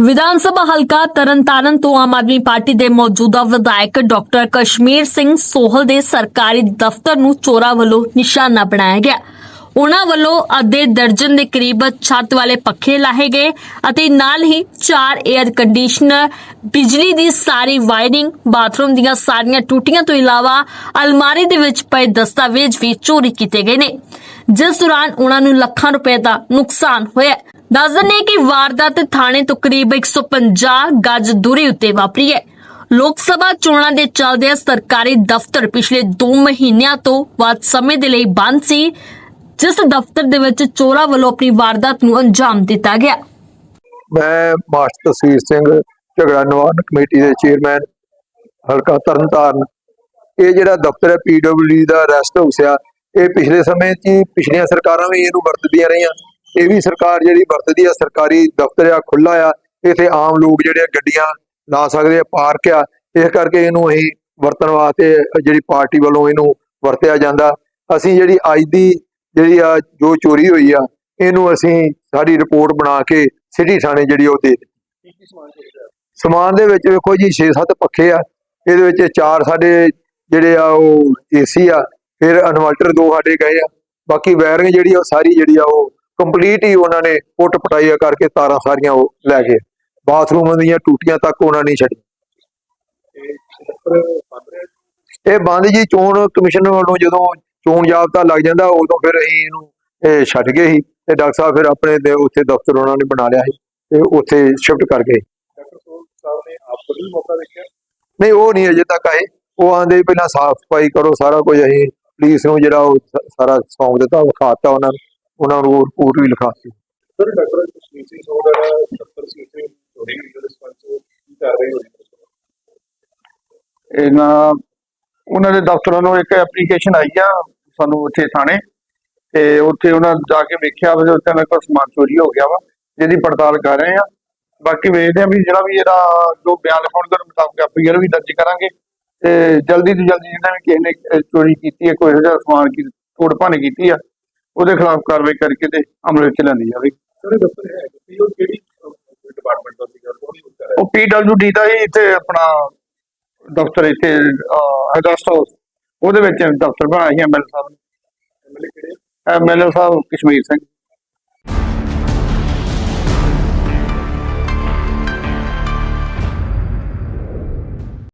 ਵਿਧਾਨ ਸਭਾ ਹਲਕਾ ਤਰਨਤਾਰਨ ਤੋਂ ਆਮ ਆਦਮੀ ਪਾਰਟੀ ਦੇ ਮੌਜੂਦਾ ਵਿਧਾਇਕ ਡਾਕਟਰ ਕਸ਼ਮੀਰ ਸਿੰਘ ਸੋਹਲ ਦੇ ਸਰਕਾਰੀ ਦਫ਼ਤਰ ਨੂੰ ਚੋਰਾਂ ਵੱਲੋਂ ਨਿਸ਼ਾਨਾ ਬਣਾਇਆ ਗਿਆ। ਉਹਨਾਂ ਵੱਲੋਂ ਅੱਧੇ ਦਰਜਨ ਦੇ ਕਰੀਬ ਛੱਤ ਵਾਲੇ ਪੱਖੇ ਲਾਏ ਗਏ ਅਤੇ ਨਾਲ ਹੀ ਚਾਰ 에ਅਰ ਕੰਡੀਸ਼ਨਰ ਬਿਜਲੀ ਦੀ ਸਾਰੀ ਵਾਇਰਿੰਗ ਬਾਥਰੂਮ ਦੀਆਂ ਸਾਰੀਆਂ ਟੂਟੀਆਂ ਤੋਂ ਇਲਾਵਾ ਅਲਮਾਰੀ ਦੇ ਵਿੱਚ ਪਏ ਦਸਤਾਵੇਜ਼ ਵੀ ਚੋਰੀ ਕੀਤੇ ਗਏ ਨੇ। ਜਿਸ ਦੌਰਾਨ ਉਹਨਾਂ ਨੂੰ ਲੱਖਾਂ ਰੁਪਏ ਦਾ ਨੁਕਸਾਨ ਹੋਇਆ। ਦੱਸ ਦਿੰਦੇ ਕਿ ਵਾਰਦਾਤ ਥਾਣੇ ਤੋਂ ਕਰੀਬ 150 ਗਜ ਦੂਰੀ ਉੱਤੇ ਵਾਪਰੀ ਹੈ। ਲੋਕ ਸਭਾ ਚੋਣਾਂ ਦੇ ਚੱਲਦੇ ਸਰਕਾਰੀ ਦਫ਼ਤਰ ਪਿਛਲੇ 2 ਮਹੀਨਿਆਂ ਤੋਂ ਵੱਧ ਸਮੇਂ ਦੇ ਲਈ ਬੰਦ ਸੀ, ਜਿਸ ਦਫ਼ਤਰ ਦੇ ਵਿੱਚ ਚੋਰਾਂ ਵੱਲੋਂ ਆਪਣੀ ਵਾਰਦਾਤ ਨੂੰ ਅੰਜਾਮ ਦਿੱਤਾ ਗਿਆ। ਮੈਂ ਮਾਸਟਰ ਤਸਵੀਰ ਸਿੰਘ ਝਗੜਾ ਨਿਵਾਰਨ ਕਮੇਟੀ ਦੇ ਚੇਅਰਮੈਨ ਹਲਕਾ ਤਰਨਤਾਰਨ। ਇਹ ਜਿਹੜਾ ਦਫ਼ਤਰ ਹੈ ਪੀਡਬਲਯੂ ਦਾ ਰੈਸਟ ਹਾਊਸ ਆ ਇਹ ਪਿਛਲੇ ਸਮੇਂ 'ਚ ਪਿਛਲੀਆਂ ਸਰਕਾਰਾਂ ਵੀ ਇਹਨੂੰ ਵਰਤਦੀਆਂ ਰਹੀਆਂ। ਇਹ ਵੀ ਸਰਕਾਰ ਜਿਹੜੀ ਵਰਤਦੀ ਆ, ਸਰਕਾਰੀ ਦਫ਼ਤਰ ਆ ਖੁੱਲਾ ਆ, ਇੱਥੇ ਆਮ ਲੋਕ ਜਿਹੜੇ ਆ ਗੱਡੀਆਂ ਲਾ ਸਕਦੇ ਆ, ਪਾਰਕ ਆ, ਇਸ ਕਰਕੇ ਇਹਨੂੰ ਅਸੀਂ ਵਰਤਣ ਵਾਸਤੇ ਜਿਹੜੀ ਪਾਰਟੀ ਵੱਲੋਂ ਇਹਨੂੰ ਵਰਤਿਆ ਜਾਂਦਾ। ਅਸੀਂ ਜਿਹੜੀ ਅੱਜ ਦੀ ਜਿਹੜੀ ਆ, ਜੋ ਚੋਰੀ ਹੋਈ ਆ, ਇਹਨੂੰ ਅਸੀਂ ਸਾਡੀ ਰਿਪੋਰਟ ਬਣਾ ਕੇ ਸਿਟੀ ਥਾਣੇ ਜਿਹੜੀ ਉਹ ਦੇ ਸਮਾਨ ਦੇ ਵਿੱਚ ਵੇਖੋ ਜੀ 6-7 ਪੱਖੇ ਆ, ਇਹਦੇ ਵਿੱਚ ਚਾਰ ਸਾਡੇ ਜਿਹੜੇ ਆ ਉਹ ਏਸੀ ਆ, ਫਿਰ ਇਨਵਰਟਰ ਦੋ ਸਾਡੇ ਗਏ ਆ, ਬਾਕੀ ਵਾਇਰਿੰਗ ਜਿਹੜੀ ਆ ਉਹ ਸਾਰੀ ਜਿਹੜੀ ਆ ਉਹ ਕੰਪਲੀਟ ਹੀ ਉਹਨਾਂ ਨੇ ਪੁੱਟ ਪਟਾਈਆ ਕਰਕੇ ਤਾਰਾਂ ਸਾਰੀਆਂ ਉਹ ਲੈ ਗਏ। ਬਾਥਰੂਮ ਦੀਆਂ ਟੂਟੀਆਂ ਤੱਕ ਉਹਨਾਂ ਨੇ ਛੱਡੀ ਇਹ ਬੰਦ ਜੀ ਚੋਣ ਕਮਿਸ਼ਨ ਵੱਲੋਂ ਜਦੋਂ ਚੋਣ ਜਾਬਤਾ ਲੱਗ ਜਾਂਦਾ ਉਦੋਂ ਫਿਰ ਅਸੀਂ ਇਹਨੂੰ ਇਹ ਛੱਡ ਗਏ ਸੀ ਤੇ ਡਾਕਟਰ ਸਾਹਿਬ ਫਿਰ ਆਪਣੇ ਦੇ ਉੱਥੇ ਦਫ਼ਤਰ ਉਹਨਾਂ ਨੇ ਬਣਾ ਲਿਆ ਸੀ ਤੇ ਉੱਥੇ ਸ਼ਿਫਟ ਕਰ ਗਏ। ਨਹੀਂ ਉਹ ਨਹੀਂ ਅਜੇ ਤੱਕ ਆਏ। ਉਹ ਆਂਦੇ ਪਹਿਲਾਂ ਸਾਫ਼ ਸਫ਼ਾਈ ਕਰੋ ਸਾਰਾ ਕੁਝ ਅਸੀਂ ਪੁਲਿਸ ਨੂੰ ਜਿਹੜਾ ਉਹ ਸਾਰਾ ਸੌਂਪ ਦਿੱਤਾ ਵਿਖਾਤਾ ਉਹਨਾਂ ਨੂੰ। ਉਹਨਾਂ ਨੂੰ ਰਿਪੋਰਟ ਵੀ ਲਿਖਾਤੀ ਸਰ ਡਾਕਟਰ ਸਿੰਘ ਹੋਈ ਕੀ ਕਾਰਵਾਈ ਹੋਈ ਇਹਨਾਂ ਉਹਨਾਂ ਦੇ ਦਫ਼ਤਰਾਂ ਨੂੰ ਇੱਕ ਐਪਲੀਕੇਸ਼ਨ ਆਈ ਆ ਸਾਨੂੰ ਉੱਥੇ ਥਾਣੇ ਤੇ ਉੱਥੇ ਉਹਨਾਂ ਜਾ ਕੇ ਵੇਖਿਆ ਵੀ ਉੱਥੇ ਨਾ ਕੋਈ ਸਮਾਨ ਚੋਰੀ ਹੋ ਗਿਆ ਵਾ ਜਿਹਦੀ ਪੜਤਾਲ ਕਰ ਰਹੇ ਆ। ਬਾਕੀ ਵੇਖਦੇ ਆ ਵੀ ਜਿਹੜਾ ਵੀ ਇਹਦਾ ਜੋ ਬਿਆਨ ਲਿਖਾਉਣ ਦੇ ਮੁਤਾਬਕ ਐਫਆਈਆਰ ਵੀ ਦਰਜ ਕਰਾਂਗੇ ਤੇ ਜਲਦੀ ਤੋਂ ਜਲਦੀ ਜਿਹਨਾਂ ਵੀ ਕਿਸੇ ਨੇ ਚੋਰੀ ਕੀਤੀ ਹੈ ਕੋਈ ਇਹੋ ਜਿਹਾ ਸਮਾਨ ਕੀ ਤੋੜ ਭੰਨ ਕੀਤੀ ਆ ਉਹਦੇ ਖਿਲਾਫ ਕਾਰਵਾਈ ਕਰਕੇ ਤੇ ਅਮਲ ਵਿੱਚ ਲਿਆਂਦੀ ਜਾਵੇ। ਸਰ ਇਹ ਦਫ਼ਤਰ ਹੈ ਕਿ ਉਹ ਕਿਹੜੀ ਡਿਪਾਰਟਮੈਂਟ ਦਾ ਸੀਗਾ ਕੌਣ ਯੂਜ਼ ਕਰ ਰਿਹਾ? ਉਹ ਪੀਡਬਲਯੂਡੀ ਦਾ ਹੀ ਇੱਥੇ ਆਪਣਾ ਦਫ਼ਤਰ ਇੱਥੇ ਹਾਊਸ ਉਹਦੇ ਵਿੱਚ ਦਫ਼ਤਰ ਬਣਾਇਆ ਸੀ ਐਮਐਲ ਸਾਹਿਬ ਨੇ। ਐਮਐਲਏ ਕਿਹੜੇ? ਐਮਐਲਏ ਸਾਹਿਬ ਕਸ਼ਮੀਰ ਸਿੰਘ।